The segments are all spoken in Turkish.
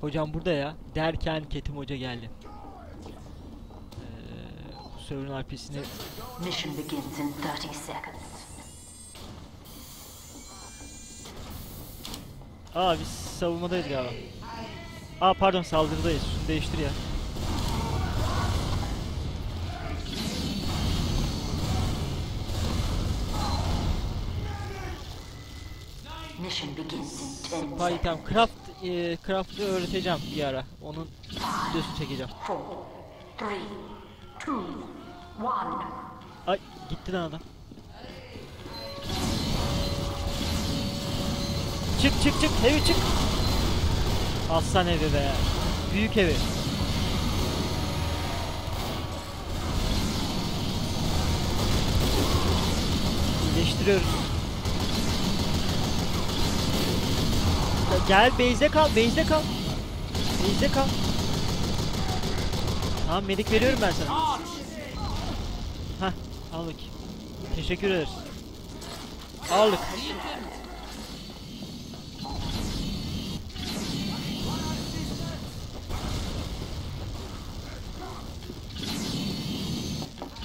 Hocam burada ya. Derken Ketim Hoca geldi. Ee, server'ın IP'sini Mission begins in 30 seconds. Aa biz savunmadayız galiba. Aa pardon saldırıdayız. Şunu değiştir ya. Mission begins in 10 Spy item craft e, craft'ı öğreteceğim bir ara. Onun videosunu çekeceğim. Four, three, two, one. Ay gitti lan adam. Çık çık çık evi çık. Aslan evi be. Büyük evi. İyileştiriyoruz. Gel base'de kal, base'de kal. Base'de kal. Tamam medik veriyorum ben sana. Hah al bakayım. Teşekkür ederiz. Aldık.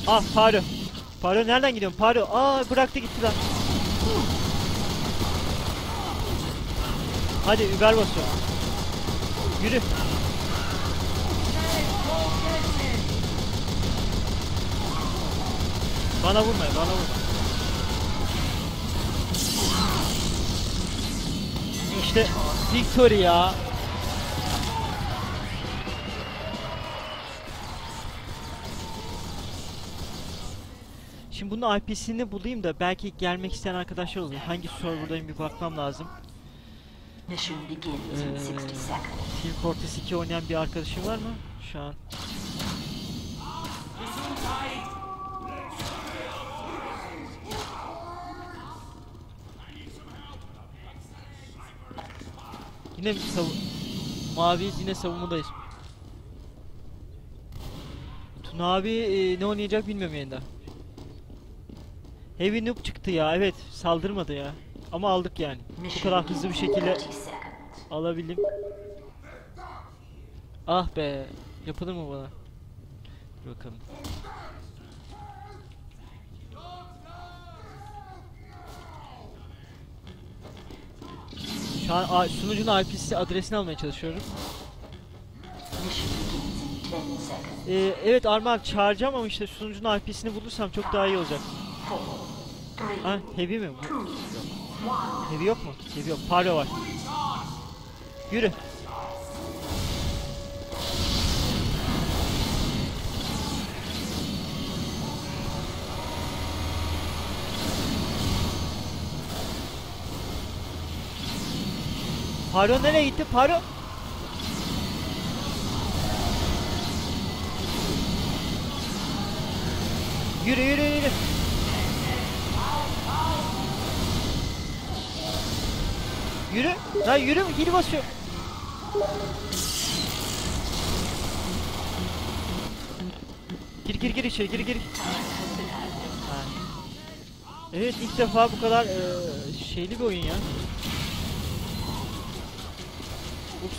Ah Paro. Paro nereden gidiyorsun? Paro. Aa bıraktı gitti lan. Hadi Uber basıyor. Yürü. Bana vurma, bana vurma. İşte victory ya. Şimdi bunun IP'sini bulayım da belki gelmek isteyen arkadaşlar olur. Hangi serverdayım bir bakmam lazım. Mission begins in 60 seconds. Team Fortress 2 oynayan bir arkadaşım var mı? Şu an. Yine savun Maviyiz yine savunmadayız. Tuna abi e, ne oynayacak bilmiyorum yayında. Heavy Noob çıktı ya evet saldırmadı ya. Ama aldık yani. Bu kadar hızlı bir şekilde 30 seconds. Alabildim. Ah be. Yapılır mı bana? Dur bakalım. Şu an sunucunun IP'si adresini almaya çalışıyorum. Mission begins in 10 seconds. Ee, evet Armağan çağıracağım ama işte sunucunun IP'sini bulursam çok daha iyi olacak. Ha heavy mi bu? Heavy yok mu? Heavy yok. Paro var. Yürü. Paro nereye gitti? Paro. Yürü yürü yürü. Yürü. Lan yürü. Hili basıyor. Gir gir gir içeri gir gir. Evet ilk defa bu kadar eee, şeyli bir oyun ya. Ups.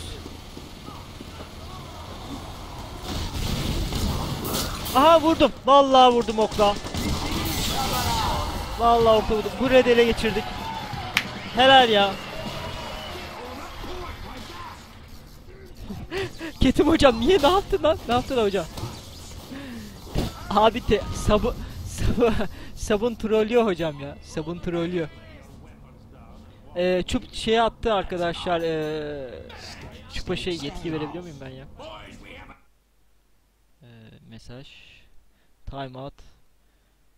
Aha vurdum. Vallahi vurdum okla. Vallahi okla vurdum. Bu red ele geçirdik. Helal ya. Ketim hocam niye ne yaptın lan? Ne yaptın hocam? Abi te sabı sabı sabun trollüyor hocam ya. Sabun trollüyor. Ee, çup şeye attı arkadaşlar. Ee, çupa şey yetki verebiliyor muyum ben ya? Ee, mesaj. Timeout.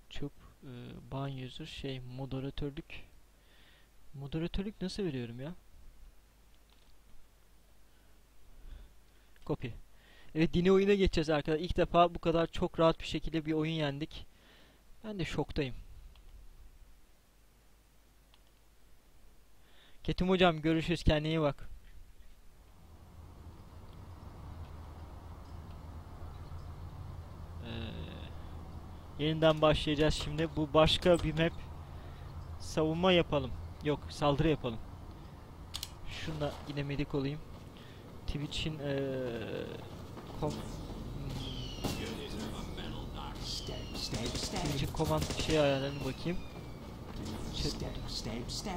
Çup. E, ban user şey moderatörlük. Moderatörlük nasıl veriyorum ya? Copy. Evet yeni oyuna geçeceğiz arkadaşlar. İlk defa bu kadar çok rahat bir şekilde bir oyun yendik. Ben de şoktayım. Ketum hocam görüşürüz kendine iyi bak. Ee, yeniden başlayacağız şimdi. Bu başka bir map. Savunma yapalım. Yok saldırı yapalım. Şunda yine medik olayım. Twitch'in eee kom. Twitch'in command şey ayarlarına bakayım. Stab, stab, stab.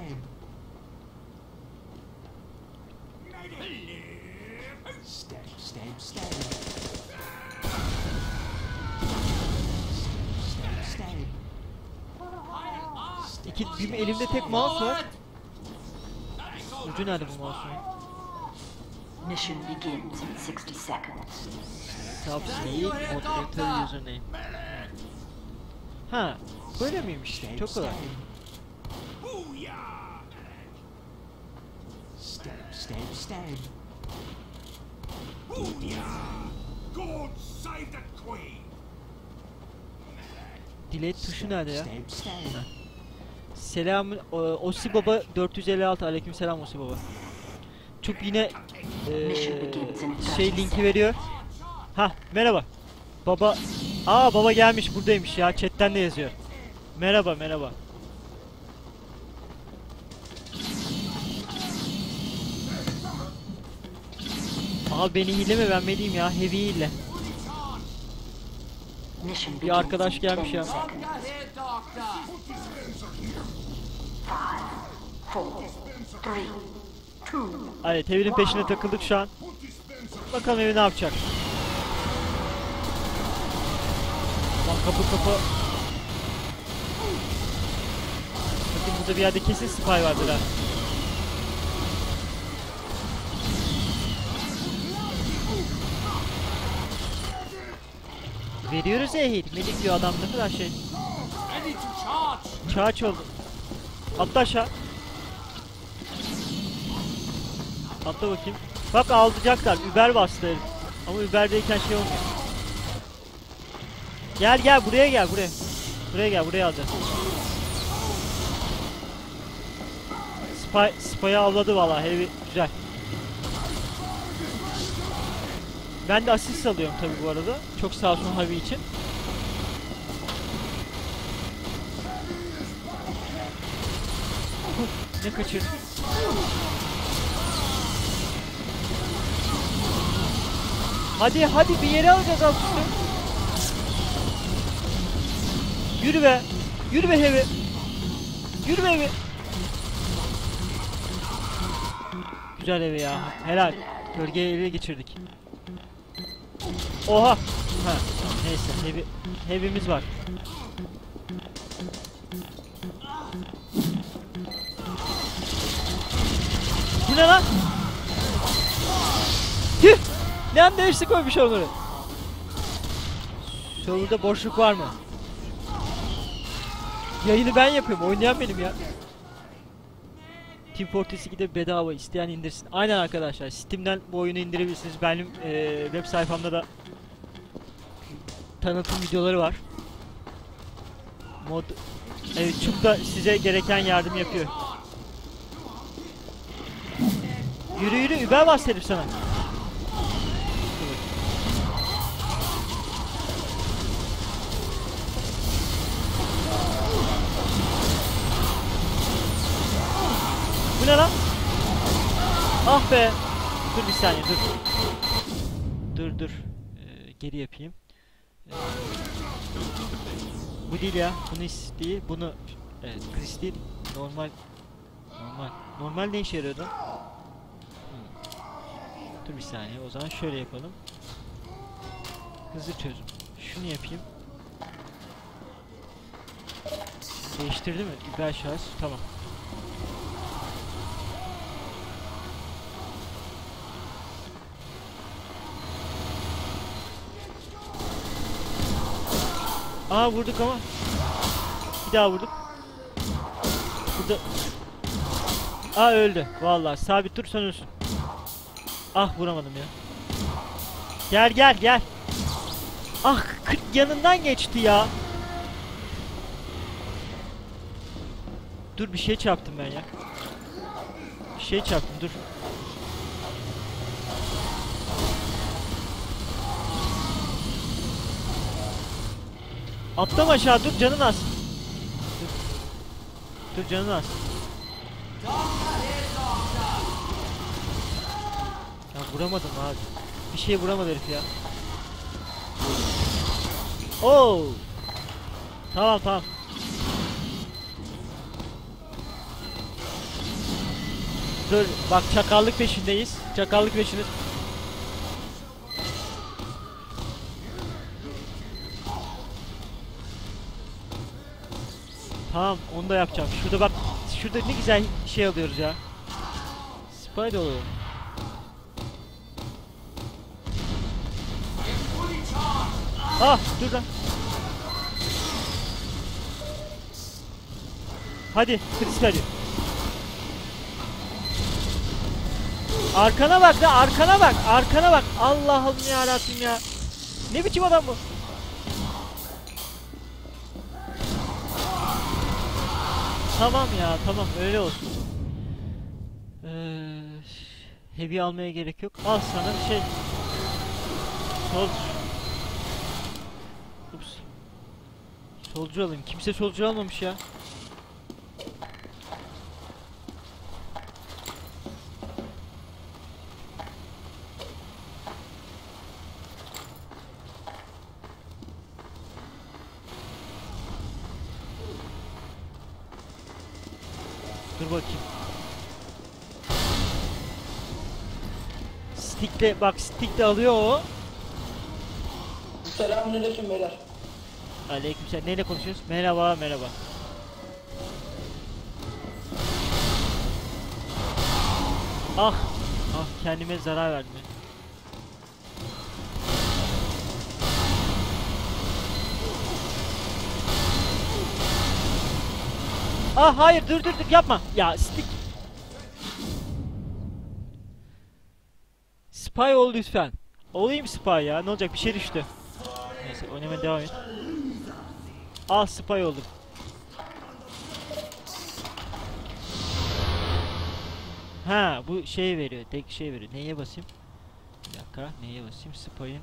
Stab, stab, stab. İki, elimde tek mouse var. Ucu nerede bu mouse'un? Mission begins in 60 seconds. Subsleeve moderator username. Ha, böyle miymiş? Çok kolay. Stab, stab, stab. God save the Queen! Delete tuşu nerede ya? Selam Osi Baba 456 aleyküm selam Osi Baba. Çup yine eee, şey linki veriyor. Ha merhaba. Baba Aa baba gelmiş buradaymış ya chatten de yazıyor. Merhaba merhaba. Abi beni hileme ben vereyim ya heavy hile. Bir arkadaş gelmiş 10 ya. Five, four, three, Evet evin peşine takıldık şu an. Bakalım evi ne yapacak. Lan kapı kapı. Bakın burada bir yerde kesin spy vardır ha. Veriyoruz hit. Medik diyor adam ne kadar şey. Charge oldu. Atla aşağı. Atla bakayım. Bak alacaklar. Uber bastı herif. Ama Uber'deyken şey olmuyor. Gel gel buraya gel buraya. Buraya gel buraya alacağız. Spy, spy'ı avladı valla heavy güzel. Ben de asist alıyorum tabi bu arada. Çok sağ olsun Havi için. ne kaçırdım? Hadi hadi bir yere alacağız alt üstü. Yürü be. Yürü be heavy. Yürü be heavy. Güzel evi ya. Helal. Gölgeyi ele geçirdik. Oha. Ha. Neyse heavy, heavy'miz var. Bu ne lan? Tüh! Ne anda hepsi koymuş onları. Server'da boşluk var mı? Yayını ben yapıyorum. Oynayan benim ya. Team Fortress 2'de bedava isteyen indirsin. Aynen arkadaşlar. Steam'den bu oyunu indirebilirsiniz. Benim eee, web sayfamda da tanıtım videoları var. Mod Evet, Çup da size gereken yardım yapıyor. Yürü yürü Uber bas sana. Ne lan? Ah be. Dur bir saniye dur. Dur dur. Ee, geri yapayım. Ee, bu değil ya. Bunu değil. Bunu evet, Chris değil. Normal. Normal. Normal ne işe yarıyordu? Hmm. Dur bir saniye. O zaman şöyle yapalım. Hızlı çözüm. Şunu yapayım. Değiştirdi mi? Über şahıs. Tamam. Aa vurduk ama. Bir daha vurduk. Burada. Aa öldü. Vallahi sabit dur sen. Ah vuramadım ya. Gel gel gel. Ah kırk yanından geçti ya. Dur bir şey çarptım ben ya. Bir şey çarptım dur. Atlama aşağı dur canın az. Dur. Dur canın az. Ya Vuramadım abi. Bir şey vuramadı herif ya. Oo. Tamam tamam. Dur bak çakallık peşindeyiz. Çakallık peşinde. Tamam onu da yapacağım. Şurada bak şurada ne güzel şey alıyoruz ya. Spider olalım. Ah dur lan. Hadi kriz hadi. Arkana bak da arkana bak arkana bak Allah'ım ya Rabbim ya. Ne biçim adam bu? Tamam ya tamam öyle olsun. Ee, heavy almaya gerek yok. Al sana bir şey. Sol. Ups. Solcu alayım. Kimse solcu almamış ya. Dur bakayım. Stickle bak stickle alıyor o. Selamünaleyküm beyler. Aleykümselam. Neyle konuşuyoruz? Merhaba, merhaba. Ah, ah kendime zarar verdim. Ah hayır dur dur dur yapma. Ya stick. Spy ol lütfen. Olayım spy ya. Ne olacak bir şey düştü. Neyse oynamaya devam et. Al spy oldum. Ha bu şey veriyor. Tek şey veriyor. Neye basayım? Bir dakika. Neye basayım? Spy'ın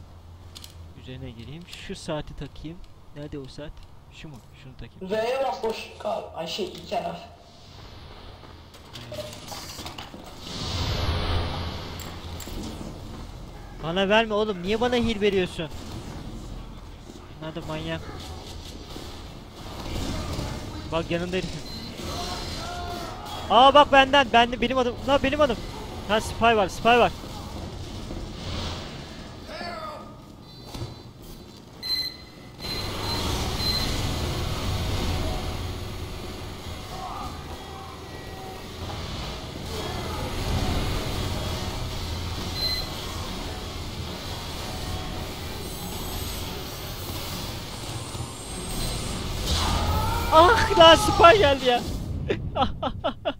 üzerine gireyim. Şu saati takayım. Nerede o saat? Şu mu? Şunu takayım. V'ye bas boş kal. Ay şey kenar. Bana verme oğlum. Niye bana hil veriyorsun? Bunlar da manyak. Bak yanında herifim. Aa bak benden. Ben benim adım. Lan benim adım. Ha spy var. Spy var. Ah lan spy geldi ya.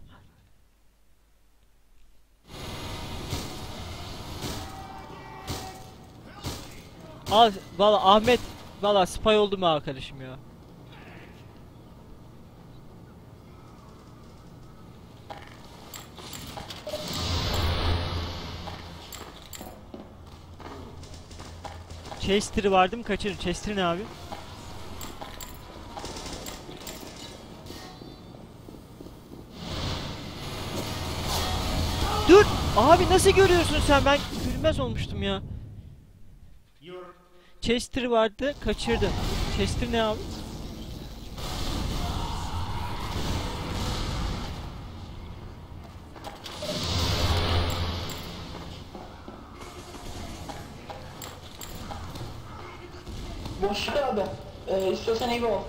Al valla Ahmet valla spy oldu mu arkadaşım ya. Chester'ı vardı mı kaçırın. Chester ne abi? Abi nasıl görüyorsun sen? Ben görünmez olmuştum ya. Chester vardı, kaçırdım. Chester ne abi? Boşluk abi. Ee, istiyorsan iyi ol.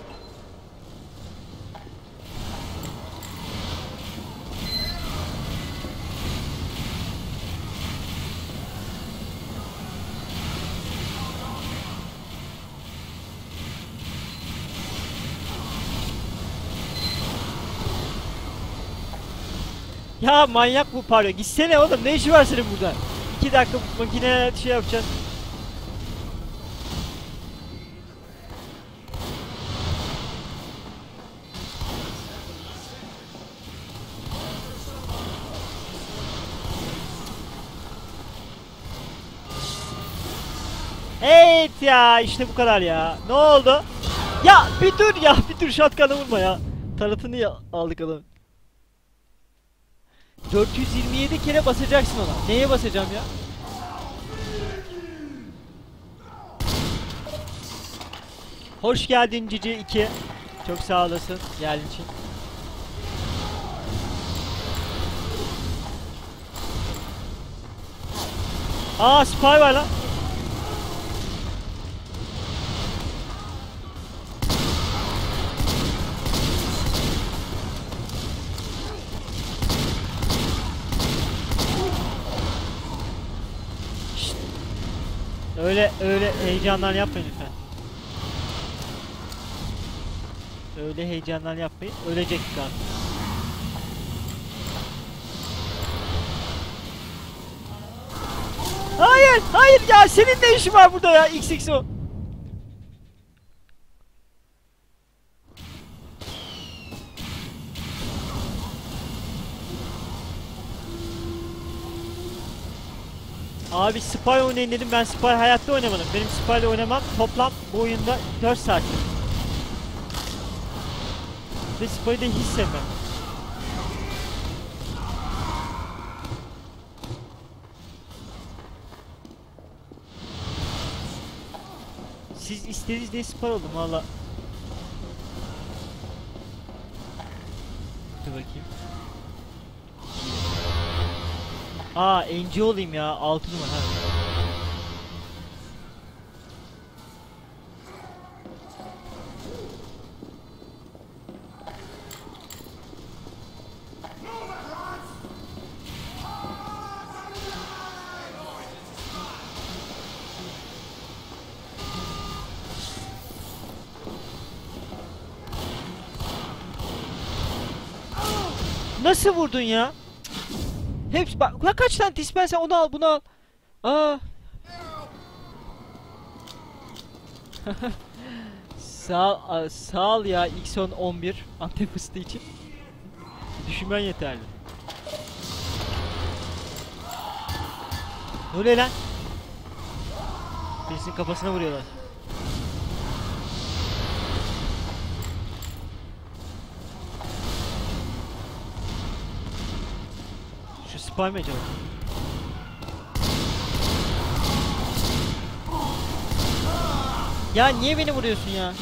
Ya manyak bu paro. Gitsene oğlum. Ne işi var senin burada? İki dakika makine şey yapacağız. Evet ya işte bu kadar ya. Ne oldu? Ya bir dur ya bir dur şatkanı vurma ya. Taratını ya- aldık adam. 427 kere basacaksın ona. Neye basacağım ya? Hoş geldin Cici 2. Çok sağ olasın geldiğin için. Aa spy var lan. Öyle öyle heyecanlar yapmayın lütfen. Öyle heyecanlar yapmayın. Ölecek kan. Hayır, hayır ya senin ne işin var burada ya XXO? Abi Spy oynayın dedim ben Spy hayatta oynamadım. Benim Spy ile oynamam toplam bu oyunda 4 saat. Ve Spy'ı da hiç sevmem. Siz istediğiniz diye Spy oldum valla. Dur bakayım. Aa NG olayım ya 6 numara. Ha. Nasıl vurdun ya? Hepsi bak la kaç tane dispenser onu al bunu al. Aa. sağ sağ ol ya Xon 11 antep fıstığı için. Düşünmen yeterli. Ne oluyor lan? Birisinin kafasına vuruyorlar. Mi acaba? Ya niye beni vuruyorsun ya?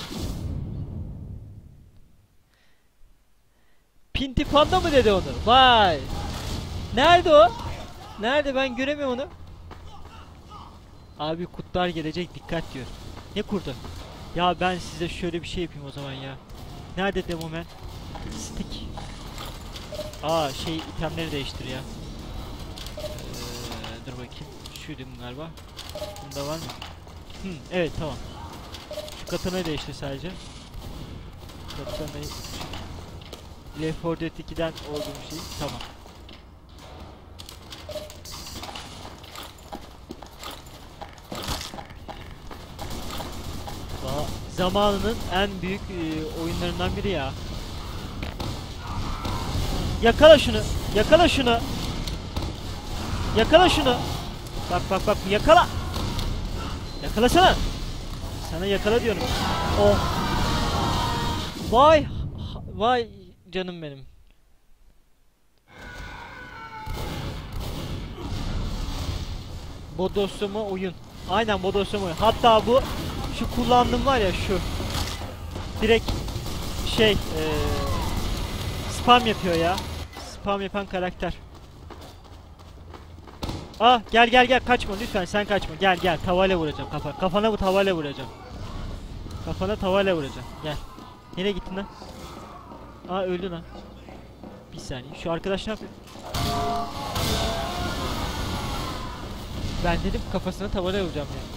Pinti panda mı dedi onu? Vay! Nerede o? Nerede ben göremiyorum onu. Abi kurtlar gelecek dikkat diyor. Ne kurdu? Ya ben size şöyle bir şey yapayım o zaman ya. Nerede demomen? Stick. Aa şey itemleri değiştir ya. Dur bakayım. Şuydu bu galiba. Bunda var mı? Hı, evet tamam. Şu katanayı değiştir sadece. Katanayı Left 4 Dead 2'den olduğum şey. Tamam. Valla zamanının en büyük e, oyunlarından biri ya. Yakala şunu. Yakala şunu. Yakala şunu. Bak bak bak yakala. Yakalasana. Sana yakala diyorum. Oh. Vay. Vay canım benim. Bodoslama oyun. Aynen bodoslama oyun. Hatta bu şu kullandığım var ya şu. Direkt şey eee spam yapıyor ya. Spam yapan karakter. Ah gel gel gel kaçma lütfen sen kaçma. Gel gel tavayla vuracağım kafa. Kafana bu tavayla vuracağım. Kafana tavayla vuracağım. Gel. Nereye gittin lan? Aa öldü lan. Bir saniye. Şu arkadaş ne yapıyor? Ben dedim kafasına tavayla vuracağım ya.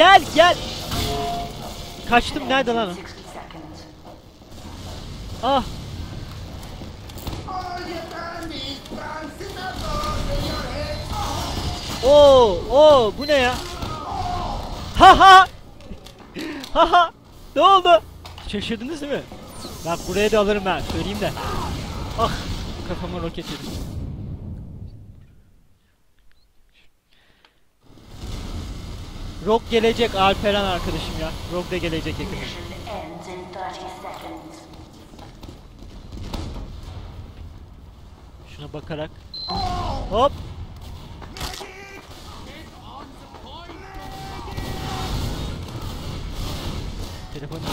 Gel gel. Kaçtım nerede lan o? 60 seconds. Ah. Oo, oo, bu ne ya? Ha ha. Ha ha. Ne oldu? Şaşırdınız değil mi? Bak buraya da alırım ben, söyleyeyim de. Ah, kafama roket yedim. Rock gelecek Alperen arkadaşım ya. Rock da gelecek yakında. Mission ends in 30 seconds. Şuna bakarak. Hop. Telefon çaldı.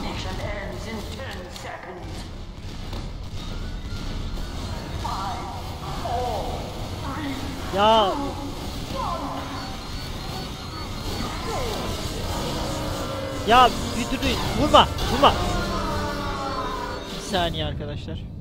Mission ends in 10 seconds. Ya. Ya bir durun. Vurma. Vurma. Bir saniye arkadaşlar.